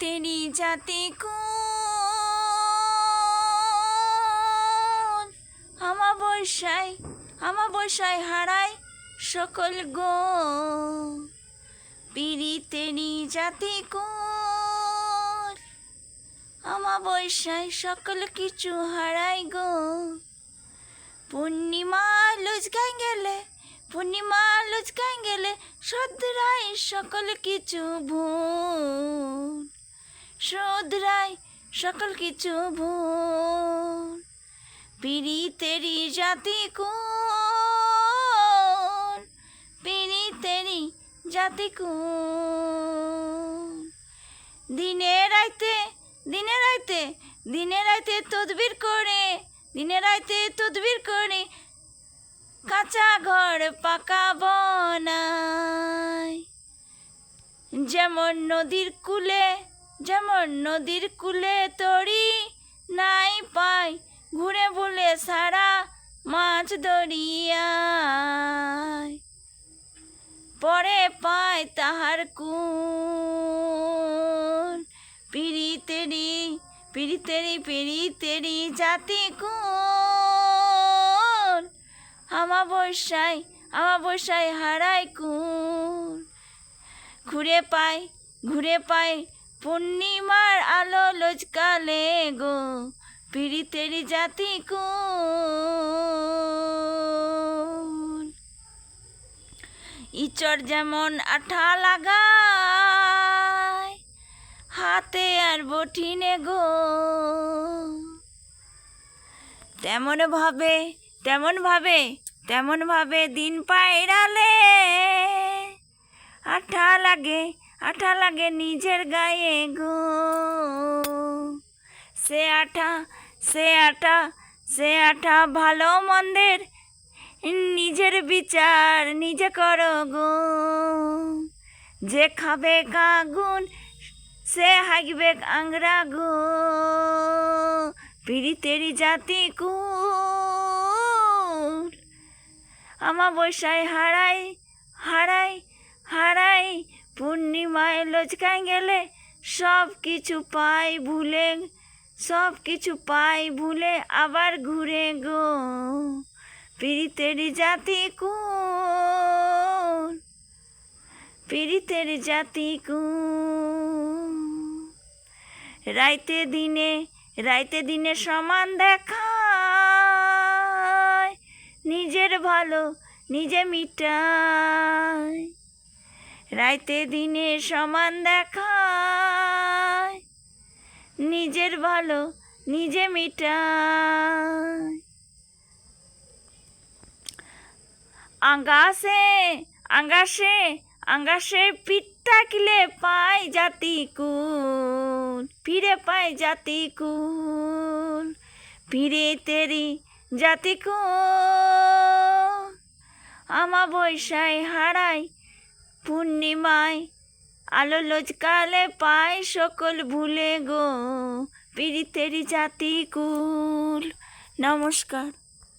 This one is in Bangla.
তেরি জাতি কোন? আমাবস্যায় আমাবস্যায় হারায় সকল গো পিড়িতেরি জাতি কোন? আমাবস্যায় সকল কিছু হারায় গো পূর্ণিমা লুচকাই গেলে, পূর্ণিমা লুচকাই গেলে সদ্রাই সকল কিছু ভুল। সদ্রাই সকল কিছু ভুল। পিড়িতেরি জাতি কোন পিড়িতেরি জাতি কোন দিনে রাইতে দিনে রাইতে দিনে রাইতে তদবির করে, দিনে রাইতে তদবির করে কাঁচা ঘর পাকা বনায় যেমন নদীর কূলে যেমন নদীর কূলে তরি নাই পাই, ঘুরে বলে সারা মাছ দরিয়ায়। পরে পায় তাহার কুন পিড়িতেরি পিড়িতেরি পিড়িতেরি জাতি কুন আমাবস্যায় আমাবস্যায় হারায় কুন ঘুরে পায় ঘুরে পায় পূর্ণিমার আলো লজকালে গো, পিড়িতেরি জাতি কু ইচর যেমন আঠা লাগায়, হাতে আর বটিনে গো। তেমন ভাবে তেমন ভাবে তেমন ভাবে দিন পায়রালে আঠা লাগে আঠা লাগে নিজের গায়ে গো। সে আঠা সে আঠা সে আঠা ভালো মন্দের নিজের বিচার নিজে করো গো। যে খাবে কাগুন সে হাগবে আংরা গো। পিড়িতেরি জাতি কুর আমাবস্যায় হারাই হারাই হারাই পূর্ণিমায় লচকাই গেলে সব কিছু পাই ভুলে, সব কিছু পাই ভুলে আবার ঘুরে গো। পিড়িতেরি জাতি কুন? পিড়িতেরি জাতি কুন? রাইতে দিনে রাইতে দিনে সমান দেখায়, নিজের ভালো নিজে মিটায়। রাইতে দিনে সমান দেখায়। নিজের ভালো নিজে মিটায়। আঙ্গাসে আঙ্গাসে আঙ্গাসে পিঠ থাকলে পাই জাতি কুল, ফিরে পাই জাতি কুল, ফিরে তেরি জাতি কুল। আমা বৈশাই হারাই পূর্ণিমায় আলো লজকালে পায় সকল ভুলে গো পিড়িতেরি জাতি কুল নমস্কার।